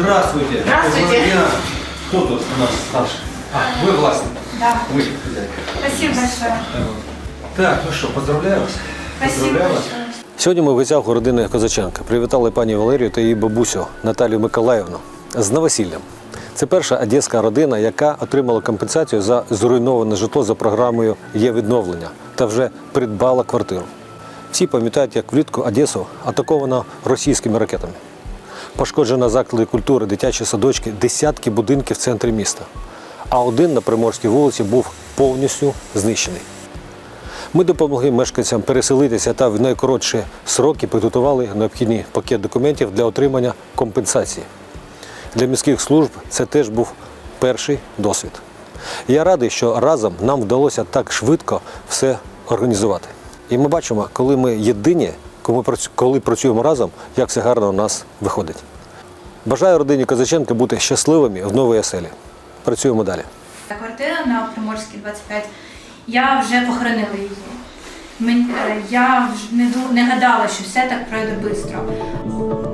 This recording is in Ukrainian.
Здравствуйте. Здравствуйте. Доброго дня. Кто тут у нас старший? А, вы властный. Да. Вы хозяйка. Спасибо большое. Так, ну що, поздравляю вас. Спасибо Поздравляю вас. большое. Сьогодні ми в гостях у родини Козаченка. Привітали пані Валерію та її бабусю Наталію Миколаївну з новосіллям. Це перша одеська родина, яка отримала компенсацію за зруйноване житло за програмою є відновлення та вже придбала квартиру. Всі пам'ятають, як влітку Одесу атаковано російськими ракетами. Пошкоджено заклади культури, дитячі садочки, десятки будинків в центрі міста. А один на Приморській вулиці був повністю знищений. Ми допомогли мешканцям переселитися та в найкоротші сроки підготували необхідний пакет документів для отримання компенсації. Для міських служб це теж був перший досвід. Я радий, що разом нам вдалося так швидко все організувати. І ми бачимо, коли ми єдині, коли працю- коли працюємо разом, як все гарно у нас виходить. Бажаю родині Козаченка бути щасливими в новій оселі. Працюємо далі. Квартира на Приморській 25. Я вже похоронила її. Е, Я не гадала, що все так пройде швидко.